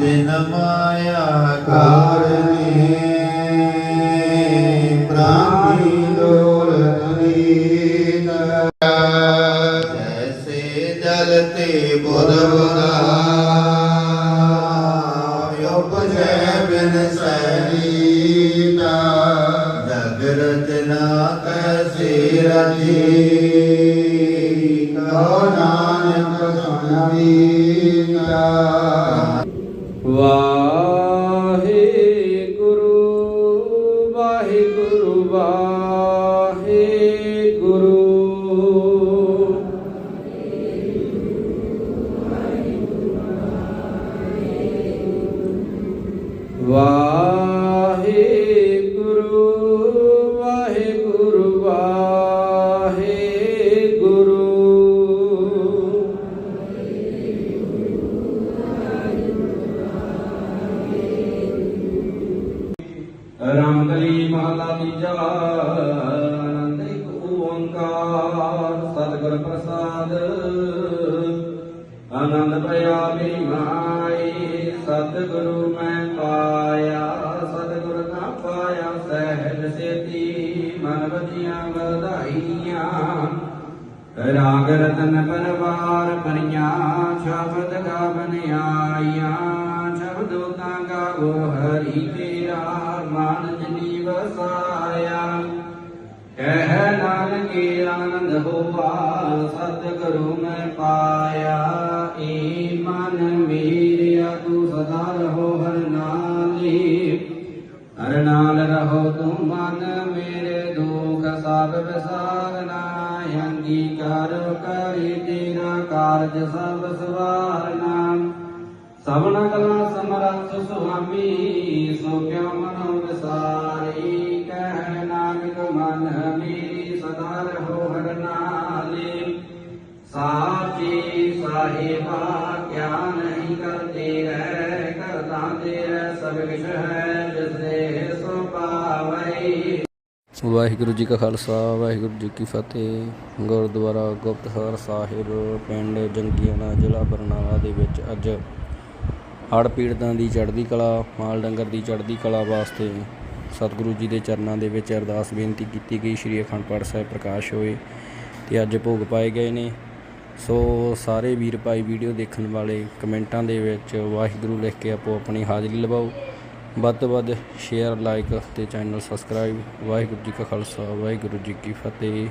ਦਿਨ ਮਾਇਆ ਕਾਰਨੇ ਪ੍ਰਾਨੀ ਡੋਲਤ ਨੀਤ ਜੈਸੇ ਜਲ ਤੇ ਬੁਧ ਬੁਧਾ, ਉਪਜੈ ਬਿਨ ਸੈਨੀਤਾ ਜਗਰਤ ਨਾ ਕੈਸੇ ਰਜੀ ਕਹੋ ਨਾਨਕ ਸੁਣ Wow. ਰਾਮਕਲੀ ਮਹਲਾ ਤੀਜਾ, ਆਨੰਦ ਓੰਕਾਰ, ਸਤਿਗੁਰ ਪ੍ਰਸਾਦ। ਆਨੰਦ ਭਇਆ ਮੇਰੀ ਮਾਈ, ਸਤਿਗੁਰੂ ਮੈਂ ਪਾਇਆ, ਸਤਿਗੁਰ ਨਾ ਪਾਇਆ, ਸਹਿਜ ਸੇਤੀ ਮਨ ਵਜੀਆਂ ਵਧਾਈਆਂ ਰਾਗ ਰਤਨ ਪਰਵਾਰ ਪਰੀਆਂ ਸ਼ਬਦ ਗਾਵਨ ਆਈਆਂ ਸ਼ਬਦੋ ਤਾਂ ਗਾਵੋ ਹਰੀ ਤੇਰਾ ਵਸਾਇਆ ਕਹਿ ਨਾਨਕੇ ਆਨੰਦ ਹੋਆ ਸਤਿਗੁਰੂ ਮੈਂ ਪਾਇਆ। ਏ ਮਨ ਮੇਰਿਆ, ਤੂੰ ਸਦਾ ਰਹੋ ਹਰ ਨਾਲੇ। ਹਰ ਨਾਲ ਰਹੋ ਤੂੰ ਮਨ ਮੇਰੇ ਦੁਖ, ਸਭ ਵਿਸਾਰਨਾ ਅੰਗੀਕਾਰ ਕਰੀ ਤੇਰਾ ਕਾਰਜ, ਸਭ ਸਵਾਰਨਾ ਸਭਨਾ ਕਲਾ ਸਮਰੱਥ ਸੁਆਮੀ ਸੋ ਕਿਉ ਮਨੋ ਵਿਸਾਰੀ, ਕਹਿ ਨਾਨਕ ਮਨ ਮੇਰੀ ਸਦਾ ਰਹੋ ਹਰ ਨਾਲੇ। ਸਾਚੀ ਸਾਹਿਬਾ ਕਿਆ ਨਹੀਂ ਕਰਤੇ ਰਹਿ ਕਰਤਾ ਤੇਰੇ ਸਭ ਕਿਛ ਹੈ ਜਿਸ ਸੋ ਪਾਵਈ। ਵਾਹਿਗੁਰੂ ਜੀ ਕਾ ਖਾਲਸਾ, ਵਾਹਿਗੁਰੂ ਜੀ ਕੀ ਫਤਿਹ। ਗੁਰਦੁਆਰਾ ਗੁਪਤਸਰ ਸਾਹਿਬ, ਪਿੰਡ ਜੰਗੀਆਣਾ ਜ਼ਿਲ੍ਹਾ ਬਰਨਾਲਾ ਦੇ ਵਿੱਚ ਅੱਜ ਹੜ੍ਹ ਪੀੜਤਾਂ ਦੀ ਚੜ੍ਹਦੀ ਕਲਾ, ਮਾਲ ਡੰਗਰ ਦੀ ਚੜ੍ਹਦੀ ਕਲਾ ਵਾਸਤੇ ਸਤਿਗੁਰੂ ਜੀ ਦੇ ਚਰਨਾਂ ਦੇ ਵਿੱਚ ਅਰਦਾਸ ਬੇਨਤੀ ਕੀਤੀ ਗਈ। ਸ੍ਰੀ ਅਖੰਡ ਪਾਠ ਸਾਹਿਬ ਪ੍ਰਕਾਸ਼ ਹੋਏ ਤੇ ਅੱਜ ਭੋਗ ਪਾਏ ਗਏ ਨੇ। ਸੋ ਸਾਰੇ ਵੀਰ ਭਾਈ ਵੀਡੀਓ ਦੇਖਣ ਵਾਲੇ ਕਮੈਂਟਾਂ ਦੇ ਵਿੱਚ ਵਾਹਿਗੁਰੂ ਲਿਖ ਕੇ ਆਪੋ ਆਪਣੀ ਹਾਜ਼ਰੀ ਲਵਾਓ। ਵੱਧ ਤੋਂ ਵੱਧ ਸ਼ੇਅਰ, ਲਾਈਕ ਤੇ ਚੈਨਲ ਸਬਸਕ੍ਰਾਈਬ। ਵਾਹਿਗੁਰੂ ਜੀ ਕਾ ਖਾਲਸਾ, ਵਾਹਿਗੁਰੂ ਜੀ ਕੀ ਫਤਿਹ।